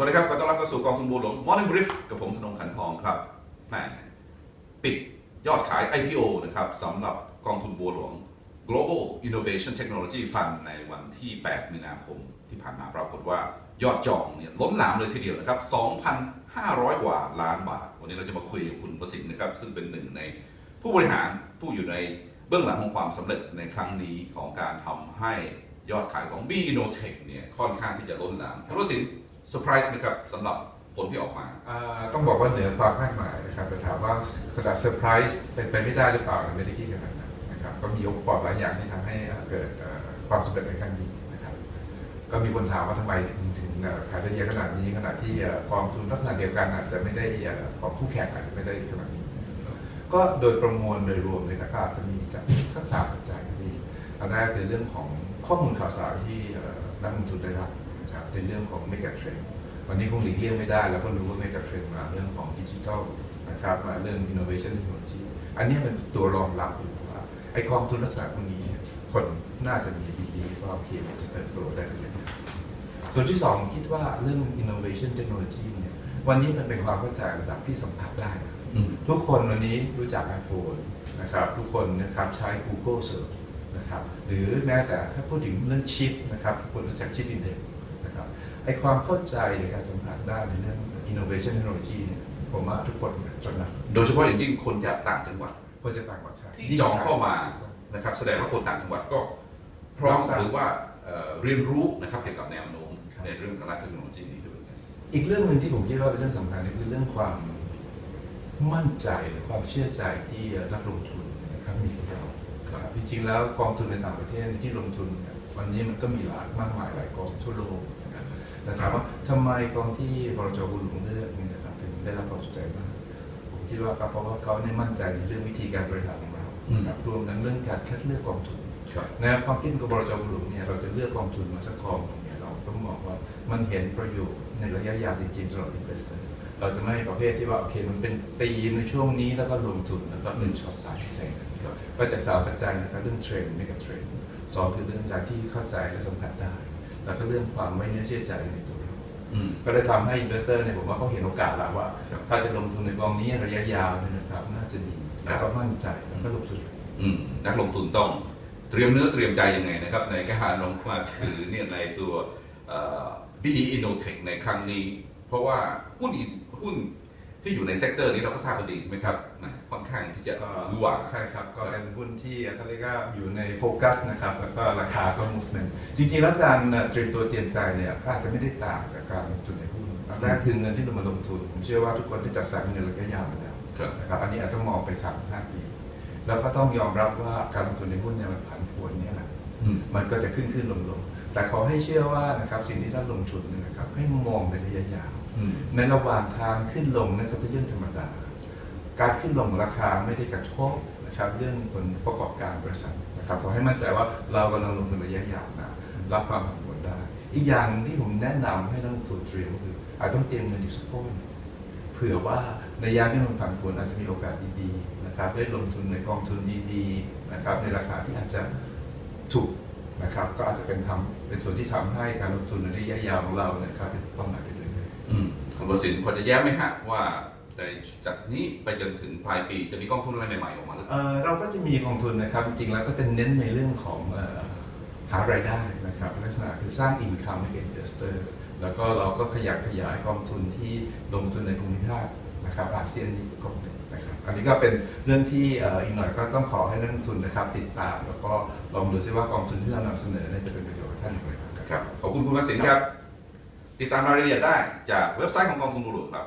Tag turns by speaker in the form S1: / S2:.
S1: สวัสดีครับ ขอต้อนรับเข้าสู่กองทุนบัวหลวง Morning Brief กับผมธนงขันทองครับแหมปิดยอดขาย IPO นะครับสำหรับกองทุนบัวหลวง Global Innovation Technology Fund ในวันที่ 8 มีนาคมที่ผ่านมาปรากฏว่ายอดจองเนี่ยล้นหลามเลยทีเดียวนะครับ 2,500 กว่าล้านบาท วันนี้เราจะมาคุยกับคุณประสิทธิ์นะครับ ซึ่งเป็นหนึ่งในผู้บริหารผู้อยู่ในเบื้องหลังของความสำเร็จในครั้งนี้ของการทำให้ยอดขายของ B Innotech เนี่ยค่อนข้างที่จะล้นหลามคุณประสิทธิ์ เซอร์ไพรส์ไหมครับสำหรับผลที่ออกมา
S2: อ่าต้องบอกว่าเหนือความคาดหมายนะครับแต่ถามว่าขนาดเซอร์ไพรส์เป็นไปไม่ได้หรือเปล่าไม่ได้คิดขนาดนั้นนะครับก็มีองค์ประกอบหลายอย่างที่ทำให้อ่าเกิดเอ่อความสำเร็จในครั้งนี้นะครับก็มีคนถามว่าทำไมถึงถึงเอ่อขายได้เยอะขนาดนี้ขณะที่เอ่อกองทุนลักษณะเดียวกันอาจจะไม่ได้เอ่อของคู่แข่งอาจจะไม่ได้ขนาดนี้ ก็โดยประมวลโดยรวมเลยนะครับอาจจะมีจากสักสามปัจจัยที่อันแรกคือเรื่องของข้อมูลข่าวสารที่เอ่อนักลงทุนได้รับ ในเรื่องของ mega trend วันนี้คงหลีกเลี่ยงไม่ได้แล้วก็รู้ว่า mega trend มาเรื่องของดิจิทัลนะครับมาเรื่อง innovation technology อันนี้เป็นตัวรองรับอยู่ว่าไอ้กองทุนลักษณะพวกนี้เนี่ยคนน่าจะมีดีๆว่าโอเคมันจะเติบโตได้ระยะยาวส่วนที่สองคิดว่าเรื่อง innovation technology เนี่ยวันนี้มันเป็นความเข้าใจระดับที่สัมผัสได้นะ
S1: อืม
S2: ทุกคนวันนี้รู้จัก iPhone นะครับทุกคนนะครับใช้ Google Search นะครับหรือแม้แต่ถ้าพูดถึงเรื่องชิปนะครับทุกคนรู้จักชิปอินเทล นะครับไอความเข้าใจในการสัมผัสได้ในเรื่อง innovation technology เนี่ยผมว่าทุกคนจนนะ
S1: โดยเฉพาะอย่างยิ่งคนจากต่างจังหวัด
S2: ควรจะต่างกว่าใช้
S1: ที่จองเข้ามานะครับแสดงว่าคนต่างจังหวัดก็พร้อมหรือว่าเอ่อเรียนรู้นะครับเกี่ยวกับแนวโน้มในเรื่องของเทคโนโลยีนี้ด้วย
S2: อีกเรื่องหนึ่งที่ผมคิดว่าเป็นเรื่องสำคัญก็คือเรื่องความมั่นใจหรือความเชื่อใจที่นักลงทุนนะครับมีกับเราครับจริงๆแล้วกองทุนในต่างประเทศที่ลงทุนเนี่ยวันนี้มันก็มีหลายมากมายหลายกองทั่วโลก นะครับแต่ถามว่าทำไมกองที่บรจบุญหลวงเลือกเนี่ยนะครับถึงได้รับความสนใจมากผมคิดว่าก็เพราะว่าเขาเนี่ยมั่นใจในเรื่องวิธีการบริหารของเรานะครับรวมทั้งเรื่องการคัดเลือกกองทุน
S1: ครับ
S2: ในความคิดของบรจบุญหลวงเนี่ยเราจะเลือกกองทุนมาสักกองหนึ่งเนี่ยเราต้องมองว่ามันเห็นประโยชน์ในระยะยาวจริงๆสำหรับ investor เราจะไม่ประเภทที่ว่าโอเคมันเป็นตีมในช่วงนี้แล้วก็ลงทุนแล้วก็เป็นช็อตสายใช่ไหมครับก็จากสามปัจจัยนะครับเรื่องเทรนด์ไม่กับเทรนด์สองคือเรื่องการที่เข้าใจและสัมผัสได้ แล้วก็เรื่องความไม่น่าเชื่อใจในตัวเรา
S1: อืม
S2: ก็เลยทำให้ investor เนี่ยผมว่าเขาเห็นโอกาสแล้วว่า
S1: ครับ
S2: ถ้าจะลงทุนในกองนี้ระยะยาวเนี่ยนะครับน่าจะดีแล้วก็มั่นใจแล้วก็ลงทุน
S1: อืมนักลงทุนต้องเตรียมเนื้อเตรียมใจยังไงนะครับ ในการลงมาถือเนี่ยในตัวเอ่อ B Innotech ในครั้งนี้ เพราะว่าหุ้นอินหุ้น ที่อยู่ในเซกเตอร์นี้เราก็ทราบกันดีใช่ไหมครับนะค่อนข้างที่จะ
S2: ก็
S1: หวือหวา
S2: ใช่ครับ ก็เป็นหุ้นที่เขาเรียกว่าอยู่ในโฟกัสนะครับ แล้วก็ราคาก็ movement จริงๆ แล้วการเอ่อเตรียมตัวเตรียมใจเนี่ยก็อาจจะไม่ได้ต่างจากการลงทุนในหุ้นอันแรกคือเงินที่เรามาลงทุน ผมเชื่อว่าทุกคนได้จัดสรรเงินระยะยาวมาแล้ว
S1: ครับ
S2: นะครับอันนี้อาจจะมองไป3 5ปี แล้วก็ต้องยอมรับว่าการลงทุนในหุ้นเนี่ยมันผันผวนเนี่ยแหละ
S1: อืม
S2: มันก็จะขึ้นขึ้นลงลงแต่ขอให้เชื่อว่านะครับสิ่งที่ท่านลงทุนเนี่ยนะครับให้มองในระยะยาว
S1: อืม
S2: ในระหว่างทางขึ้นลงนั่นก็เป็นเรื่องธรรมดา การขึ้นลงของราคาไม่ได้กระทบนะครับเรื่องผลประกอบการบริษัทนะครับขอให้มั่นใจว่าเรากำลังลงทุนระยะยาวนะรับความผันผวนได้ อีกอย่างหนึ่งที่ผมแนะนำให้นักลงทุนเตรียมก็คืออาจต้องเตรียมเงินอยู่สักก้อนเผื่อว่าในยามที่มันผันผวนอาจจะมีโอกาสดีๆนะครับได้ลงทุนในกองทุนดีๆนะครับในราคาที่อาจจะถูกนะครับก็อาจจะเป็นทำเป็นส่วนที่ทำให้การลงทุนในระยะยาวของเราเนยนะครับเป็นเป้าหมายไปเรื่อยๆ
S1: อืม คุณประสิทธิ์พอจะแย้มไหมฮะว่าในจากนี้ไปจนถึงปลายปีจะมีกองทุนอะไรใหม่ๆออกมาหรือเปล่า
S2: เอ่อเราก็จะมีกองทุนนะครับ จริงๆแล้วก็จะเน้นในเรื่องของเอ่อหารายได้นะครับลักษณะคือสร้างอินคัมให้กับ investor แล้วก็เราก็ขยับขยายกองทุนที่ลงทุนในภูมิภาคนะครับอาเซียนนี่กองหนึ่งนะครับอันนี้ก็เป็นเรื่องที่เอ่ออีกหน่อยก็ต้องขอให้นักลงทุนนะครับ ติดตาม แล้วก็ลองดูซิว่ากองทุนที่เรานำเสนอเนี่ยจะเป็นประโยชน์กับท่านอย่างไรบ้างครับ
S1: ครับ ขอบคุณคุณประสิทธิ์ครับ ติดตามรายละเอียดได้จากเว็บไซต์ของกองทุนบัวหลวงครับ